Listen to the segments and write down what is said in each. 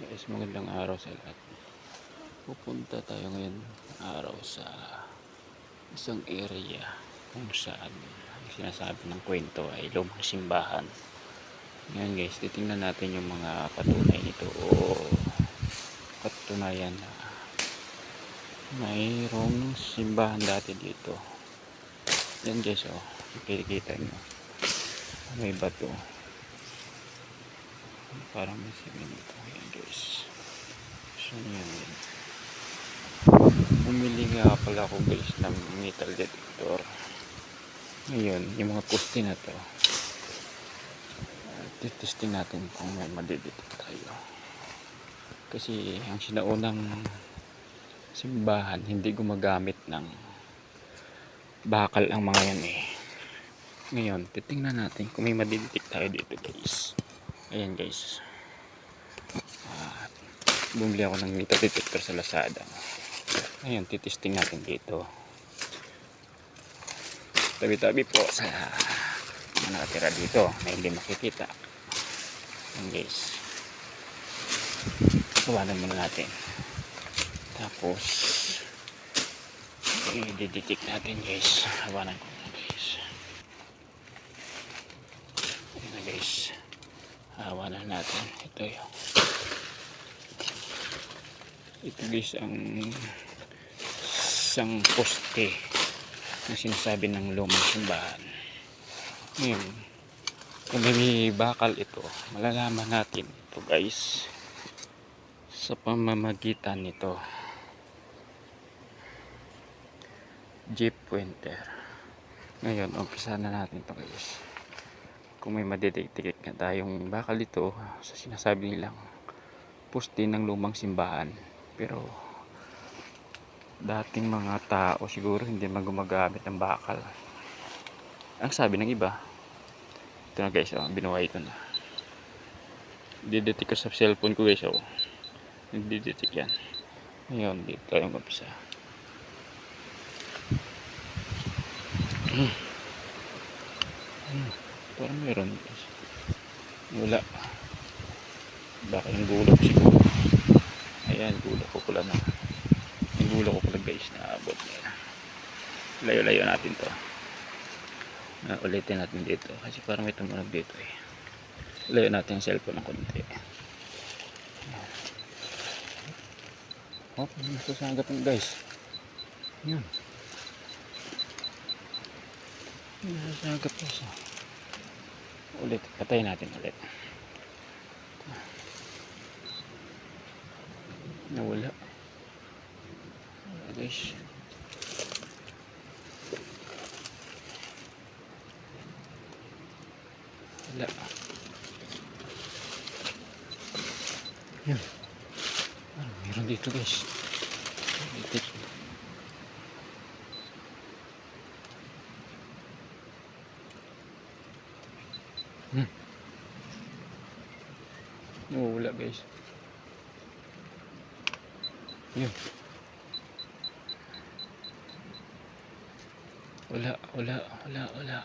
Guys, magandang araw sa lahat. Pupunta tayo ngayon araw sa isang area kung saan ang sinasabi ng kwento ay lumang simbahan. Ngayon guys, titingnan natin yung mga patunay nito o katunayan na mayroong simbahan dati dito. Yan guys, oh, nakikita nyo. May bato. Parang may simento. Yan guys. So yun. Bumili nga pala ako guys ng metal detector. Ngayon, yung mga poste na to. Titesting natin kung may madidetect tayo. Kasi ang sinaunang simbahan, hindi gumagamit ng bakal ang mga yan eh. Ngayon, titingnan natin kung may madidetect tayo dito guys. Ayan guys. Bumili ako ng metal detector sa Lazada. Ngayon, titesting natin dito. Tabi-tabi po sa mga nakatira dito na hindi makikita. Ayan guys. Kawanan muna natin. Tapos, i-detect natin guys. Hawanan ko na guys. Ayan na guys. Hawanan natin. Ito yung ito guys ang isang poste na sinasabi ng lumang simbahan. Ngayon, kung may bakal ito, malalaman natin ito guys sa pamamagitan nito. Jeep pointer. Ngayon, umpisa na natin ito guys. Kung may madidiktikit nga tayong bakal ito sa sinasabi nilang poste ng lumang simbahan. Pero dating mga tao siguro hindi man ng bakal. Ang sabi ng iba, ito na guys, oh, binuhay ko na. Didetect ko sa cellphone ko guys, oh. Nagdidetect yan. Ngayon, dito yung umpisa. Hmm. Parang meron. Wala. Baka yung gulo ko siguro. Ayan, gulo ko pula na. Yung gulo ko pula guys, naabot na. Layo-layo natin to. Uh, ulitin natin dito. Kasi parang may tumunog dito eh. Layo natin yung cellphone ng konti. Oh, nasasagap ng guys. Yan. Nasasagap po siya. Ulit, patayin natin ulit. Nawala. Wala guys. Wala. Yan. Ah, meron dito guys. Dito. Nawala guys. Yun. Wala, wala, wala, wala.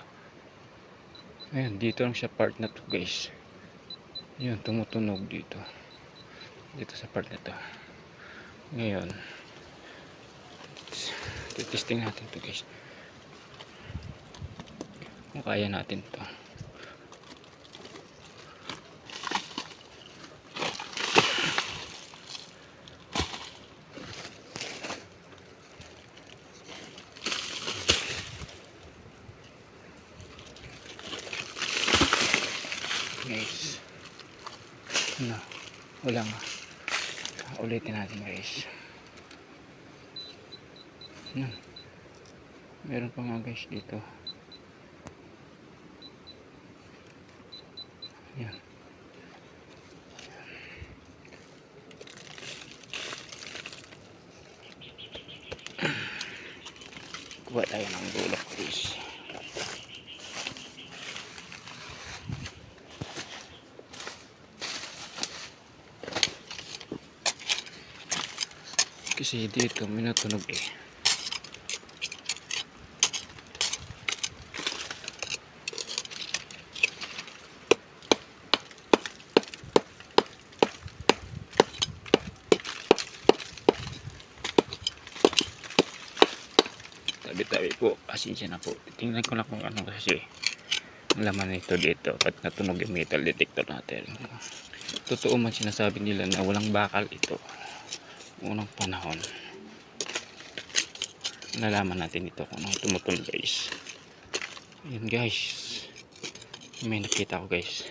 Ayan, dito lang siya part na to guys. Yun, tumutunog dito. Dito sa part na to. Ngayon, titesting natin to guys. Kung kaya natin to. guys ano wala nga. Ulitin natin guys. Ano meron pa nga guys dito. Yan. Kuha tayo ng bulok guys Kasi dito kami natunog eh. tabi-tabi po. Pasensya na po. Tingnan ko na kung ano kasi ang laman nito dito at natunog yung metal detector natin. Totoo man sinasabi nila na walang bakal ito unang panahon nalaman natin ito kung anong tumutunog guys. Yun guys. May nakita ko guys.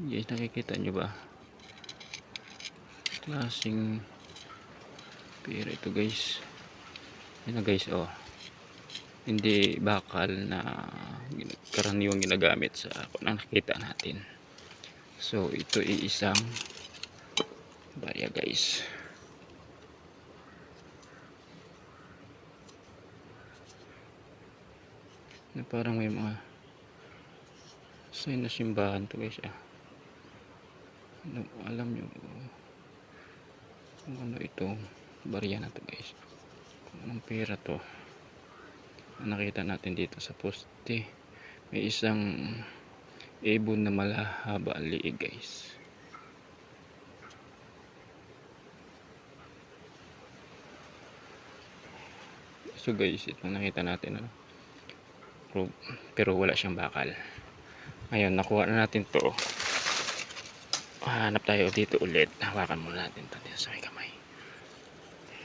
Guys nakikita nyo ba? Klaseng pera ito guys yun na guys oh. Hindi bakal na karaniwang ginagamit sa kung ang nakita natin. So ito ay isang barya guys. Na parang may mga sign na simbahan to guys ah. Ano, alam nyo kung ano ito barya na to guys anong pera to? Nakita natin dito sa poste may isang ibon na malahaba ang liig guys. So guys ito nakita natin ano? Pero, pero wala siyang bakal. Ngayon nakuha na natin to. Hanap tayo dito ulit. Hawakan muna natin ito sa may kamay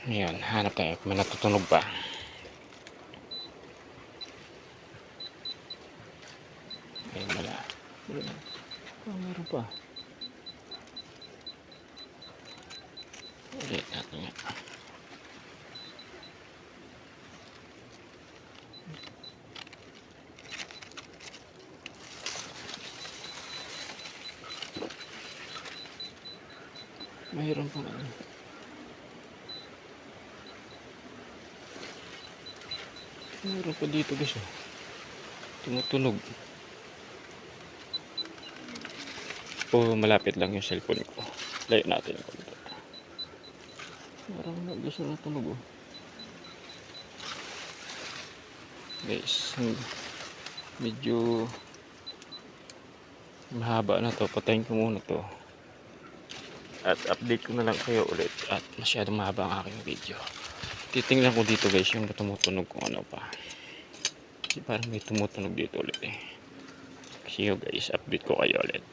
ngayon hanap tayo. May natutunog pa. Ayun wala. Oh, meron pa. Ulit natin yan mayroon pa ano mayroon pa dito guys oh. tumutunog oh malapit lang yung cellphone ko. Layo natin yung konti parang na guys natunog oh. Guys hmm, medyo mahaba na to. Patayin ko muna to. At update ko na lang kayo ulit at masyadong mahaba ang aking video titingnan ko dito guys yung tumutunog kung ano pa. Parang may tumutunog dito ulit eh. See you guys update ko kayo ulit